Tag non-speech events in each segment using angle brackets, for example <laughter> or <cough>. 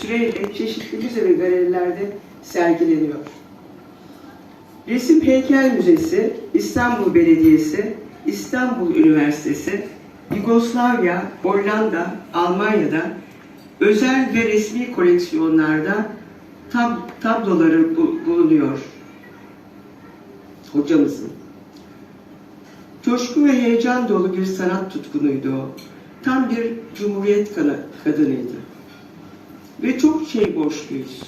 süreyle çeşitli müze ve galerilerde sergileniyor. Resim Heykel Müzesi, İstanbul Belediyesi, İstanbul Üniversitesi, Yugoslavya, Hollanda, Almanya'da özel ve resmi koleksiyonlarda tab tabloları bu- bulunuyor hocamızın. Coşku ve heyecan dolu bir sanat tutkunuydu o. Tam bir cumhuriyet kadınıydı. Ve çok şey borçluyuz.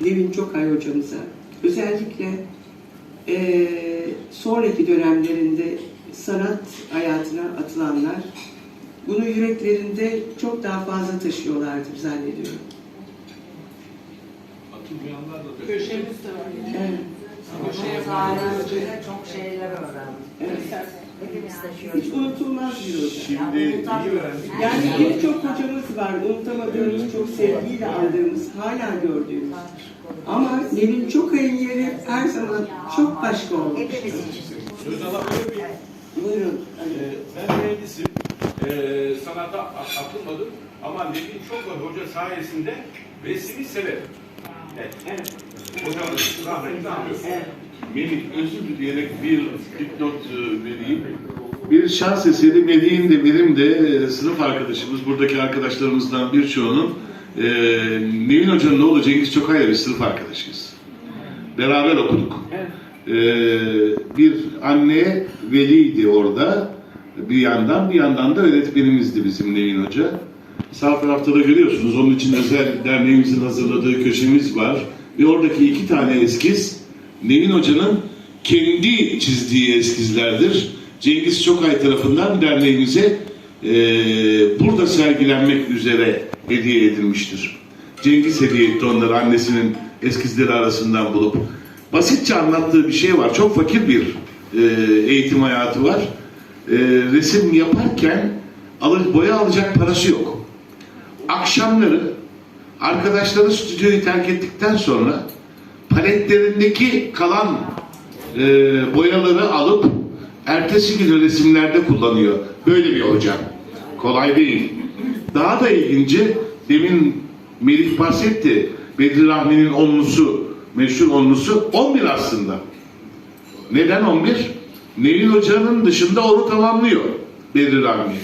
Nevin Çokay hocamıza. Özellikle eee, sonraki dönemlerinde sanat hayatına atılanlar bunu yüreklerinde çok daha fazla taşıyorlardır zannediyorum. Hatırlayanlar da Köşemiz de var. Evet. Sayesinde çok şeyler öğrendik. Evet. Hepimiz Hiç taşıyoruz. unutulmaz bir hoca. Şimdi iyi öğrendik. Yani birçok hocamız var, unutamadığımız, çok sevgiyle andığımız, hala gördüğümüz. Ama Nevin Çokay'ın yeri her zaman çok başka olmuş. Hepimiz için. Söz alabilir miyim? Buyurun. Ee, ben mühendisim. Ee, sanata atılmadım. Ama Nevin Çokar Hoca sayesinde resmi severim. Melih özür dileyerek bir dipnot e, vereyim. Bir şans eseri Melih'in de benim de e, sınıf arkadaşımız, buradaki arkadaşlarımızdan birçoğunun e, Nevin Hoca'nın oğlu Cengiz Çokay'la bir sınıf arkadaşıyız. Beraber okuduk. E, bir anne veliydi orada bir yandan, bir yandan da öğretmenimizdi bizim Nevin Hoca. Sağ tarafta da görüyorsunuz, onun için özel derneğimizin hazırladığı köşemiz var. Ve oradaki iki tane eskiz Nevin Hoca'nın kendi çizdiği eskizlerdir. Cengiz Çokay tarafından derneğimize e, burada sergilenmek üzere hediye edilmiştir. Cengiz hediye etti onları annesinin eskizleri arasından bulup. Basitçe anlattığı bir şey var. Çok fakir bir e, eğitim hayatı var. E, resim yaparken alır, boya alacak parası yok. Akşamları arkadaşları stüdyoyu terk ettikten sonra paletlerindeki kalan e, boyaları alıp ertesi gün resimlerde kullanıyor. Böyle bir hoca. Kolay değil. Daha da ilginci demin Melih bahsetti. Bedri Rahmi'nin onlusu, meşhur onlusu 11 aslında. Neden 11? Nevin Hoca'nın dışında onu tamamlıyor Bedri Rahmi.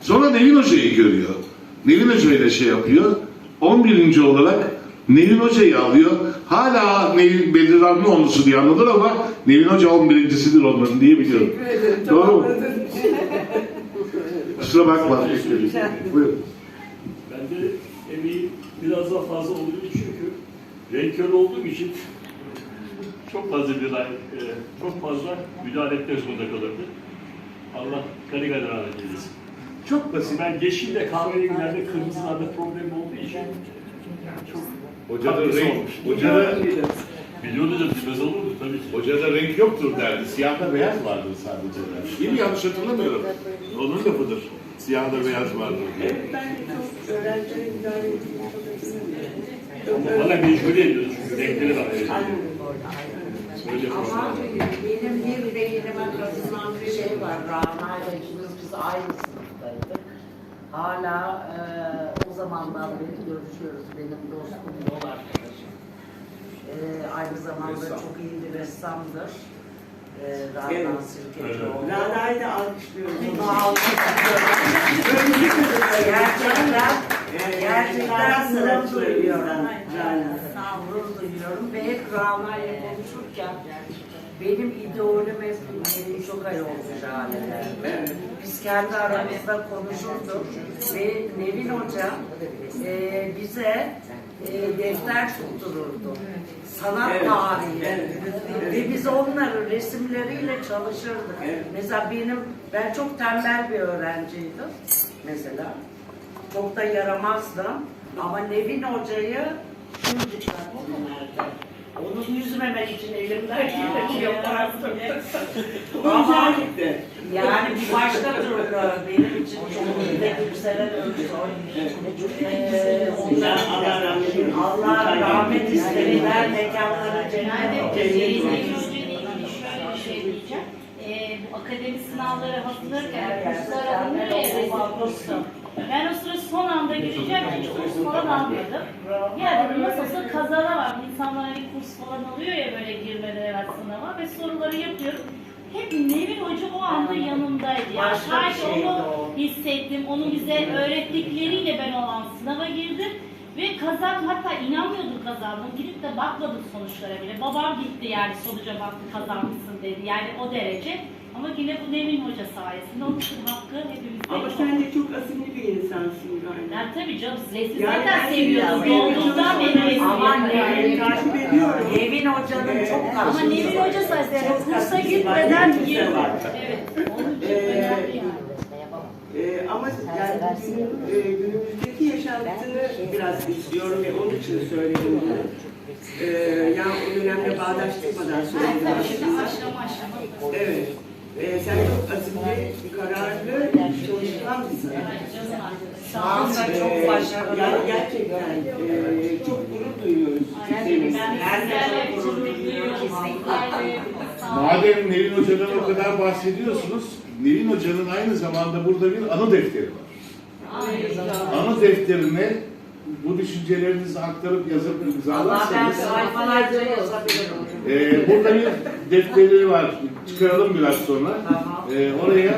Sonra Nevin Hoca'yı görüyor. Nevin Hoca ile şey yapıyor. 11. olarak Nevin Hoca'yı alıyor. Hala Nevin Bedri Rahmi onlusu diye anılır ama Nevin Hoca 11.sidir onların diye biliyorum. Doğru mu? <laughs> Kusura bakma. Buyurun. Ben de emeği biraz daha fazla olduğu için çünkü renkör olduğum için çok fazla bir e, çok fazla müdahale etmek zorunda kalırdı. Allah gani rahmet eylesin. Çok basit. Ben yeşille kahverengilerde kırmızılarda problem olduğu için çok Hocada katkısı renk, olmuş. hocada, Biliyordu da bilmez olur mu? Tabii ki. hocada renk yoktur derdi. Siyahla beyaz vardır sadece derdi. Değil mi? Yanlış hatırlamıyorum. Onun lafıdır. Siyahla beyaz vardır diye. Ben de çok öğrenciye müdahale. Ama bana mecbur ediyordu çünkü renkleri var. Evet. Öyle Ama benim bir beynime kazınan bir şey var. Rana ile ikimiz biz aynı sınıftaydık. Hala e, o zamandan beri görüşüyoruz. Benim dostum, yol arkadaşım. E, aynı zamanda çok iyi bir ressamdır. E, Rana. Sirkecioğlu. Rana'yı da alkışlıyorum. Bunu alkışlıyorum. Gerçekten, gerçekten gurur duyuyorum. Gurur duyuyorum ve hep Rana ile konuşurken benim idolüm hep Nevin Çokay olmuş. Biz kendi aramızda konuşurduk ve Nevin Hoca e, bize e, defter tuttururdu. Sanat Evet, tarihi. evet. Ve biz onların resimleriyle çalışırdık. Evet. Mesela benim, ben çok tembel bir öğrenciydim mesela. Çok da yaramazdım. Ama Nevin Hoca'yı. Onu üzmemek için elimden geleni yapardım. Ama yani bir başka türlü benim için çok iyi ve yükselen Özsoy. Ee, ondan Allah rahmet. Allah rahmet istediler mekanları cennet şey diyeceğim. Ee, bu akademi sınavları hazırlarken kurslar alınıyor ya. Ben o sıra son anda gireceğim, hiç kurs falan almadım. Ya dedim nasıl olsa kazana var. İnsanlar hani kurs falan alıyor ya böyle evvel sınava ve soruları yapıyorum. Hep Nevin Hoca o anda yanımdaydı. Yani Başka bir sanki şeydi onu o. hissettim. Onun bize öğrettikleriyle ben o an sınava girdim. Ve kazandım. Hatta inanmıyordum kazandım. Gidip de bakmadım sonuçlara bile. Babam gitti yani sonuca baktı kazanmışsın dedi. Yani o derece. Ama yine bu Nevin Hoca sayesinde onun için hakkı hepimizde. Ama sen de çok asimli bir insansın galiba. Yani tabii canım resmi Yani zaten ben seviyoruz. seviyorum. Doğduğundan beri resmi Aman yapıyorum. Nevin Yani takip ediyorum. Nevin Hoca'nın çok Ama karşılığı Nevin var. Hoca sayesinde Çok kursa gitmeden var. Evet. Onun için önemli yani. Ee, ama yani bugünün, e, günümüzdeki yaşantını biraz istiyorum ve onun için söyledim bunu. Ee, yani o dönemle bağdaştırmadan söyledim aslında. aşama aşama. Evet. Ee, sen çok azimli, kararlı. Ay canım arkadaşım. Şu anda çok Ee, başarılı. Yani gerçekten e, çok gurur duyuyoruz. Seninle. ben sizlerle gurur duyuyorum. sağ olun. Madem Nevin Hoca'dan o kadar bahsediyorsunuz, Nevin Hoca'nın aynı zamanda burada bir anı defteri var. Anı defterine bu düşüncelerinizi aktarıp yazıp Allah ben imzalarsanız sayfalarca yazabilirim. Ee, burada bir defteri var. Çıkaralım biraz sonra. Tamam. Ee, oraya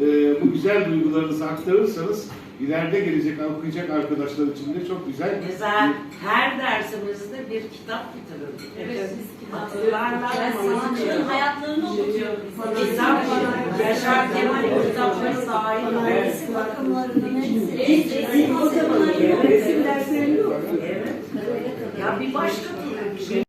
e, bu güzel duygularınızı aktarırsanız ileride gelecek okuyacak arkadaşlar için de çok güzel. Mesela her dersimizde bir kitap bitirirdik. Evet, biz kitap- Hatırlarlar Ben mısınız? sanatçının hayatlarını okutuyorum. Kitap, Yaşar Kemal'in kitapları sahibi. Evet. E a estrutura.